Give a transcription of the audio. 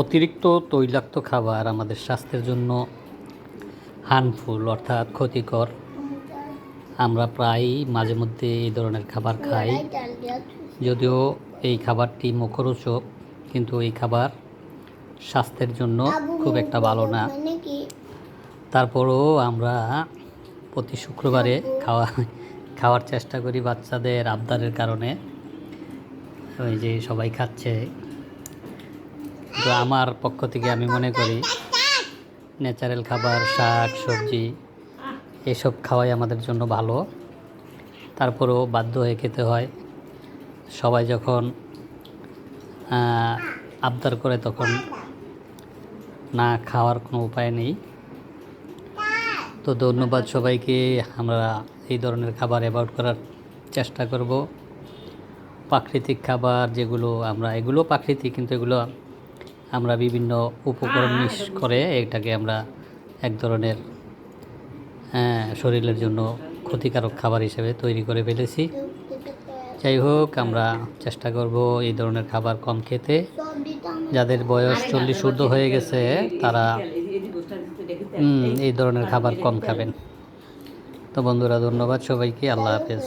অতিরিক্ত তৈলাক্ত খাবার আমাদের স্বাস্থ্যের জন্য হার্মফুল অর্থাৎ ক্ষতিকর। আমরা প্রায়ই মাঝে মধ্যে এই ধরনের খাবার খাই। যদিও এই খাবারটি মুখরোচক, কিন্তু এই খাবার স্বাস্থ্যের জন্য খুব একটা ভালো না। তারপরও আমরা প্রতি শুক্রবারে খাওয়া, খাওয়ার চেষ্টা করি বাচ্চাদের আবদারের কারণে। ওই যে সবাই খাচ্ছে। তো আমার পক্ষ থেকে আমি মনে করি ন্যাচারাল খাবার, শাক, সবজি, এসব খাওয়াই আমাদের জন্য ভালো। তারপরেও বাধ্য হয়ে খেতে হয়। সবাই যখন আবদার করে তখন না খাওয়ার কোনো উপায় নেই। তো ধন্যবাদ সবাইকে। আমরা এই ধরনের খাবার অ্যাভয়েড করার চেষ্টা করব। প্রাকৃতিক খাবার যেগুলো আমরা, এগুলো প্রাকৃতিক কিন্তু এগুলো আমরা বিভিন্ন উপকরণ মিক্স করে এটাকে আমরা এক ধরনের হ্যাঁ, শরীরের জন্য ক্ষতিকারক খাবার হিসেবে তৈরি করে ফেলেছি। যাই হোক আমরা চেষ্টা করব এই ধরনের খাবার কম খেতে। যাদের বয়স চল্লিশ ঊর্ধ্ব হয়ে গেছে তারা এই ধরনের খাবার কম খাবেন। তো বন্ধুরা ধন্যবাদ সবাইকে আল্লাহ হাফেজ।